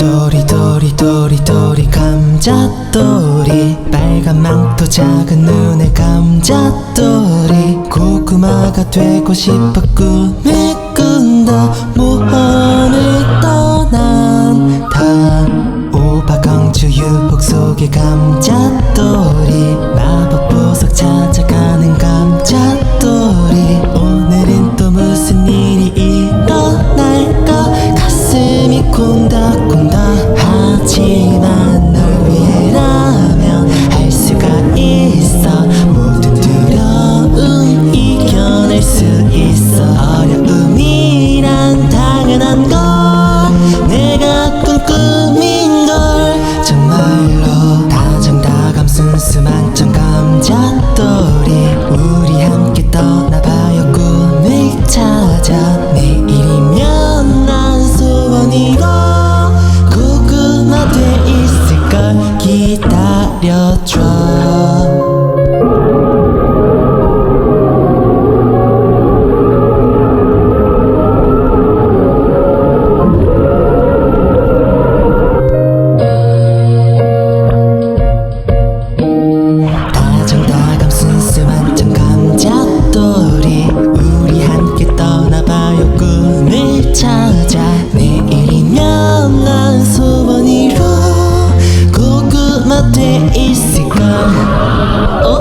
도리도리 도리도리 감자도리. 빨간 망토 작은 눈에 감자도리. 고구마가 되고 싶어 꿈을 꾼다. 뭐 감자돌이 우리 함께 떠나봐요. 꿈을 찾아 내일이면 난 소원이고 돼 있을걸 기다려줘 소리 우리 함께 떠나봐요. 꿈을 찾아 내일이면 난 소원이로 고구마 대 인스타그램